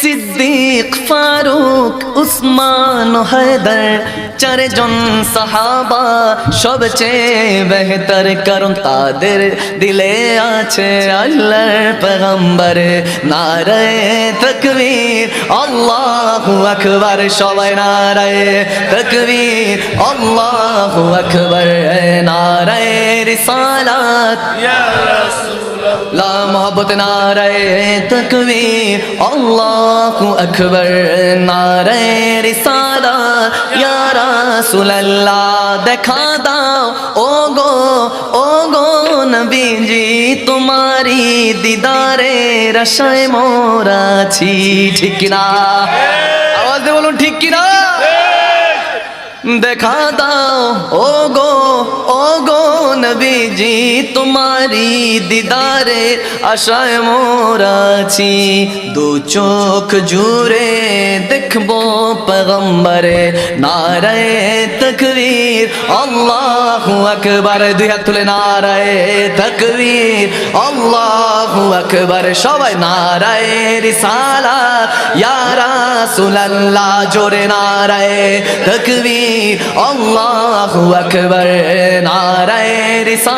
সিদ্দিক, ফারুক, উসমান, হায়দার, চারজন সাহাবা, সবচেয়ে বেহতর কারণ তাদের দিলে আছে আল্লাহর পেগম্বর নারায়ে তকবীর, আল্লাহু আকবার, সবাই নারায়ে তকবীর, আল্লাহু আকবার, নারায়ে রিসালাত। লা মোহব্বত নারায়ে তকবীর আল্লাহু আকবার নারায়ে রিসালাত ইয়া রাসূলুল্লাহ দেখা দাও ও গো ও গো নবীজি তোমারি দিদারে রসায় মোরাছি ঠিক না আওয়াজ দিয়ে বলুন ঠিক কি না দেখা দাও ও গো ও নবীজি তোমারি দিদারে আশায় মোরাছি দু চোখ জুড়ে দেখব পগম্বরে নারায় তকবীর, আল্লাহ আকবার। দুই হাত তুলে নারায় তকবীর, আল্লাহু আকবার সবাই নারায় রিসালা ইয়ারা সুলাল্লা জোরে নারায় তকবীর। আল্লাহু আকবর নারায় রিসালাত।